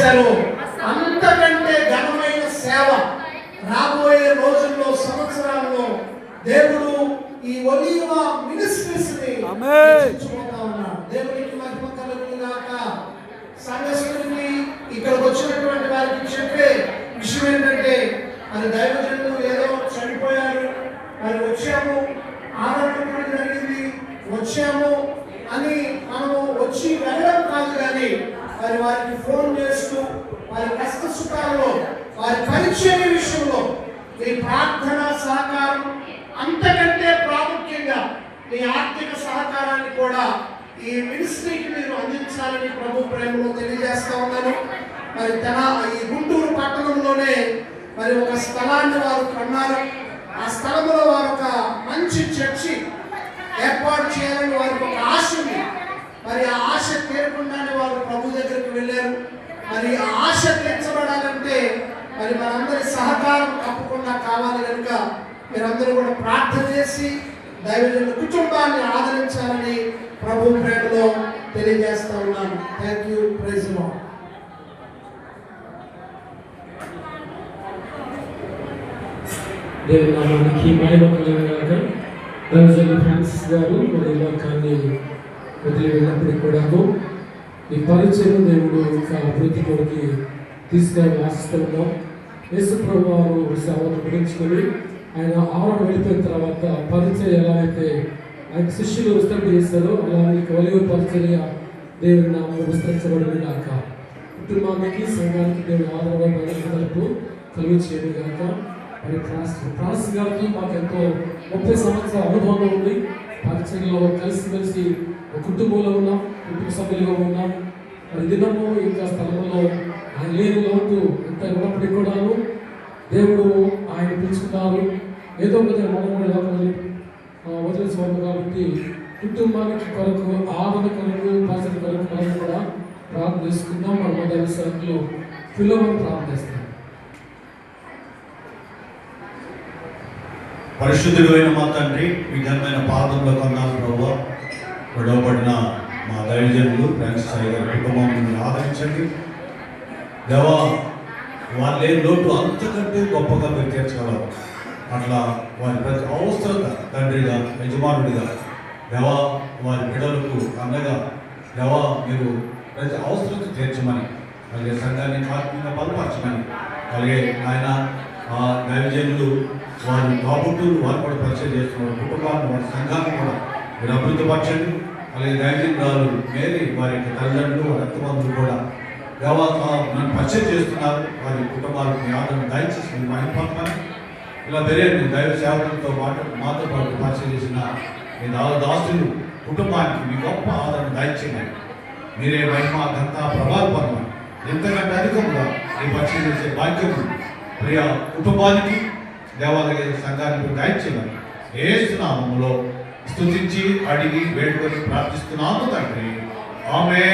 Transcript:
చేశారో అంతకంటే ఘనమైన సేవ రాబోయే రోజుల్లో సంవత్సరాల్లో దేవుడు ఈ ఒలీవ మినిస్ట్రీస్ని ఉన్నాడు. దేవునికి మహిమ కలుగును గాక సంఘస్థులకి ఇక్కడికి వచ్చినటువంటి వారికి చెప్పే విషయం ఏంటంటే మరి దైవజనులు ఏదో చనిపోయారు మరి వచ్చాము. ఆరాధన జరిగింది. వచ్చాము. మరి వారికి ఫోన్ చేస్తూ వారి కష్ట సుఖాల్లో వారి పరిచయం విషయంలో ఈ ప్రార్థన సహకారం అంతకంటే ప్రాముఖ్యంగా మీ ఆర్థిక సహకారాన్ని కూడా ఈ మినిస్ట్రీకి మీరు అందించాలని ప్రభు ప్రేమలో తెలియజేస్తా ఉన్నాను. మరి తన ఈ గుంటూరు పట్టణంలోనే మరి ఒక స్థలాన్ని వారు కొన్నారు. ఆ స్థలంలో వారు ఒక మంచి చర్చి ఏర్పాటు చేయాలని వారికి ఒక ఆశ ఉంది మరి ఆ ఆశ తీరకుండానే వారు ప్రభు దగ్గరికి వెళ్ళారు మరి ఆశ తీర్చబడాలంటే మరి మనందరి సహకారం తప్పకుండా కావాలి కనుక మీరందరూ కూడా ప్రార్థన చేసి దైవజనుల కుటుంబాన్ని ఆదరించాలని ప్రభు ప్రేమలో తెలియజేస్తా ఉన్నాను. థ్యాంక్ యూ ప్రైజ్ లార్డ్ దేవుని నామానికి మహిమ కలుగుగాక దైవజనులు ఫ్రాన్సిస్ గారు మరి ఈ లోకాన్ని వదిలి వెళ్ళినప్పటికీ కూడా ఈ పరిచయం దేవుడు ఇంకా ప్రతి కొడుకు తీసుకురావాలని ఆశిస్తున్నాం. యేసుప్రభు వారు సేవను గురించుకొని ఆయన ఆవరణ వెళ్ళిపోయిన తర్వాత పరిచయం ఎలా అయితే ఆయన శిష్యులు విస్తరణ చేస్తారో అలా మీకు వలివ పరిచర్య దేవుని నామం విస్తరించబడింది కాక కుటుంబానికి సంఘానికి దేవుడు ఆదరణ బలపు కలిగి చేయను మరి ప్రాస్ ప్రాస్ గారికి మాకు ఎంతో ముప్పై సంవత్సరాల అనుభవం ఉంది. పరిచయంలో కలిసి కలిసి ఒక కుటుంబంలో ఉన్నాం కుటుంబ సభ్యులుగా ఉన్నాం. దినము ఇంకా స్థలంలో ఆయన లేని లోటు ఎంత ఉన్నప్పటికీ కూడాను దేవుడు ఆయన పిలుచుకున్నారు. ఏదో ఒకటి మనం కూడా లోపలి వదిలేసుకోవాలి కాబట్టి కుటుంబానికి కొరకు ఆదరణ కొరకు పరిస్థితి కొరకు మనం కూడా ప్రార్థన చేసుకుందాం. మన మొదటి సరుకులు పిల్లలను ప్రార్థన చేస్తాం. పరిశుద్ధుడు అయిన మా తండ్రి మీ ఘనమైన పాదంలో కొన్నాను ప్రభు. గొడవపడిన మా దైవజనులు ఫ్రాన్సిస్ సాయి గారి కుటుంబాన్ని ఆదరించండి. దేవా వాళ్ళే లోటు అంతకంటే గొప్పగా మీరు తీర్చగలరు. అట్లా వారి ప్రతి అవసరత తండ్రిగా యజమానుడిగా దేవా వారి బిడలకు అన్నగా దేవా మీరు ప్రతి అవసరత తీర్చమని అలాగే సంఘాన్ని ఆత్మీయంగా బలపరచమని అలాగే ఆయన ఆ దైవజనులు వారి కాబుట్టులు వారు కూడా పరిచయం చేస్తున్నారు కుటుంబాన్ని వారి సంఘాన్ని కూడా మీరు అభివృద్ధిపరచండి అలాగే దైవజనురాలు మేరీ వారి యొక్క తల్లిదండ్రులు వారి రక్తబంధువులు కూడా దేవా నన్ను పరిచయం చేస్తున్నారు. వారి కుటుంబాలకు మీ ఆదరణ దయచేసి మీరు మహిమపడమని ఇలా వేరే దైవ సేవకులతో మాట మాతో పాటు పరిచయం చేసిన మీ దాసులు కుటుంబానికి మీ గొప్ప ఆదరణ దయచేయండి మీరే మహిమ ఘనత ప్రభావపరమని ఎంతకంటే అధికంగా మీ పరిచయం చేసే భాగ్యం ప్రియ కుటుంబానికి దేవాలయ సంఘానికి దయచేయమని ఏసునామంలో స్థుతించి అడిగి వేడుకొని ప్రార్థిస్తున్నాను తండ్రి. ఆమె